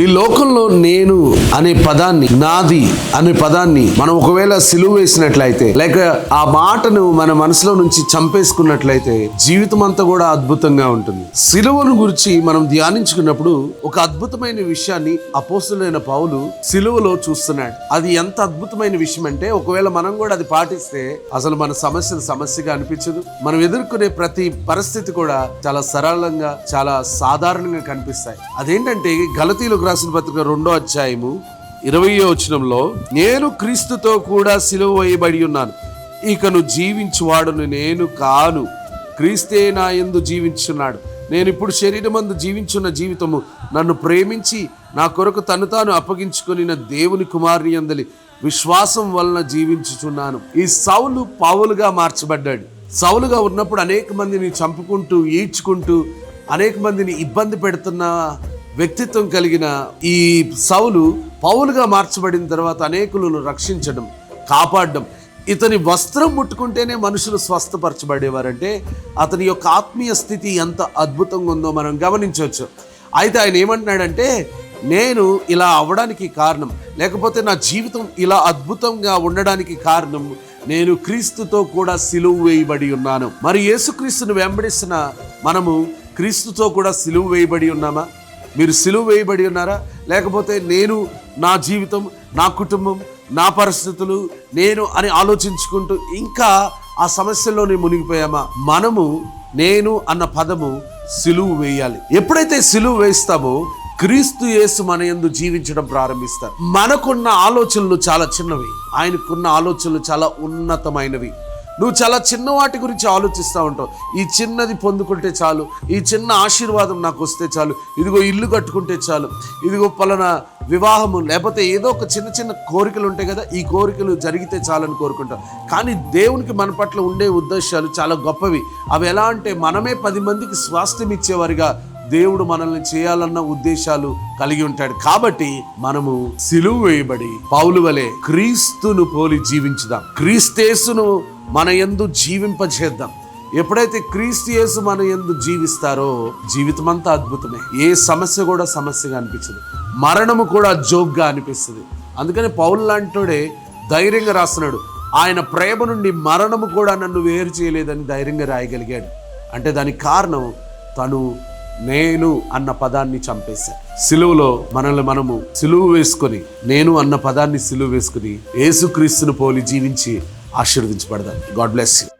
ఈ లోకంలో నేను అనే పదాన్ని నాది అనే పదాన్ని మనం ఒకవేళ సిలువ వేసినట్లయితే లేక ఆ మాటను మన మనసులో నుంచి చంపేసుకున్నట్లయితే జీవితం అంతా కూడా అద్భుతంగా ఉంటుంది. సిలువను గురించి మనం ధ్యానించుకున్నప్పుడు ఒక అద్భుతమైన విషయాన్ని అపోసులైన పావులు సిలువలో చూస్తున్నాడు. అది ఎంత అద్భుతమైన విషయం అంటే ఒకవేళ మనం కూడా అది పాటిస్తే అసలు మన సమస్యలు సమస్యగా అనిపించదు. మనం ఎదుర్కొనే ప్రతి పరిస్థితి కూడా చాలా సరళంగా చాలా సాధారణంగా కనిపిస్తాయి. అదేంటంటే గలతీలకు రాసిన పత్రిక రెండో అధ్యాయము ఇరవయో వచనంలో నేను క్రీస్తుతో కూడా సిలువ వేయబడి ఉన్నాను. ఇకను జీవించువాడును నేను కాను. క్రీస్తే నా ఎందు జీవించున్నాడు నేను ఇప్పుడు శరీరమందు జీవించున్న జీవితము నన్ను ప్రేమించి నా కొరకు తను తాను అప్పగించుకునిన దేవుని కుమారుని అందలి విశ్వాసం వలన జీవించుచున్నాను. ఈ సౌలు పావులుగా మార్చబడ్డాడు. సౌలుగా ఉన్నప్పుడు అనేక మందిని చంపుకుంటూ ఈడ్చుకుంటూ అనేక మందిని ఇబ్బంది పెడుతున్న వ్యక్తిత్వం కలిగిన ఈ సౌలు పౌలుగా మార్చబడిన తర్వాత అనేకులను రక్షించడం కాపాడడం ఇతని వస్త్రం ముట్టుకుంటేనే మనుషులు స్వస్థపరచబడేవారంటే అతని యొక్క ఆత్మీయ స్థితి ఎంత అద్భుతంగా ఉందో మనం గమనించవచ్చు. అయితే ఆయన ఏమంటున్నాడంటే నేను ఇలా అవ్వడానికి కారణం లేకపోతే నా జీవితం ఇలా అద్భుతంగా ఉండడానికి కారణం నేను క్రీస్తుతో కూడా సిలువు వేయబడి ఉన్నాను. మరి యేసుక్రీస్తును వెంబడిస్తున్న మనము క్రీస్తుతో కూడా సిలువు వేయబడి ఉన్నామా? మీరు సిలువ వేయబడి ఉన్నారా? లేకపోతే నేను నా జీవితం నా కుటుంబం నా పరిస్థితులు నేను అని ఆలోచించుకుంటూ ఇంకా ఆ సమస్యల్లోనే మునిగిపోయామా? మనము నేను అన్న పదము సిలువు వేయాలి. ఎప్పుడైతే సిలువు వేస్తామో క్రీస్తు యేసు మన యందు జీవించడం ప్రారంభిస్తారు. మనకున్న ఆలోచనలు చాలా చిన్నవి. ఆయనకున్న ఆలోచనలు చాలా ఉన్నతమైనవి. నువ్వు చాలా చిన్న వాటి గురించి ఆలోచిస్తూ ఉంటావు. ఈ చిన్నది పొందుకుంటే చాలు. ఈ చిన్న ఆశీర్వాదం నాకు వస్తే చాలు. ఇదిగో ఇల్లు కట్టుకుంటే చాలు. ఇదిగో పలానా వివాహము లేకపోతే ఏదో ఒక చిన్న చిన్న కోరికలు ఉంటాయి కదా ఈ కోరికలు జరిగితే చాలని కోరుకుంటాం. కానీ దేవునికి మన పట్ల ఉండే ఉద్దేశాలు చాలా గొప్పవి. అవి ఎలా అంటే మనమే పది మందికి స్వాస్థ్యం ఇచ్చేవారిగా దేవుడు మనల్ని చేయాలన్న ఉద్దేశాలు కలిగి ఉంటాడు. కాబట్టి మనము సిలువు వేయబడి పౌలు వలె క్రీస్తును పోలి జీవించుదాం. క్రీస్తేసును మన ఎందు జీవింపజేద్దాం. ఎప్పుడైతే క్రీస్తు యేసు మన ఎందు జీవిస్తారో జీవితం అంతా అద్భుతమే. ఏ సమస్య కూడా సమస్యగా అనిపించదు. మరణము కూడా జోక్గా అనిపిస్తుంది. అందుకని పౌల్ లాంటోడే ధైర్యంగా రాస్తున్నాడు. ఆయన ప్రేమ నుండి మరణము కూడా నన్ను వేరు చేయలేదని ధైర్యంగా రాయగలిగాడు. అంటే దానికి కారణం తను నేను అన్న పదాన్ని చంపేశాను సిలువులో మనల్ని మనము సిలువు వేసుకొని నేను అన్న పదాన్ని సిలువు వేసుకుని యేసుక్రీస్తును పోలి జీవించి ఆశీర్వదించబడదాం. God bless you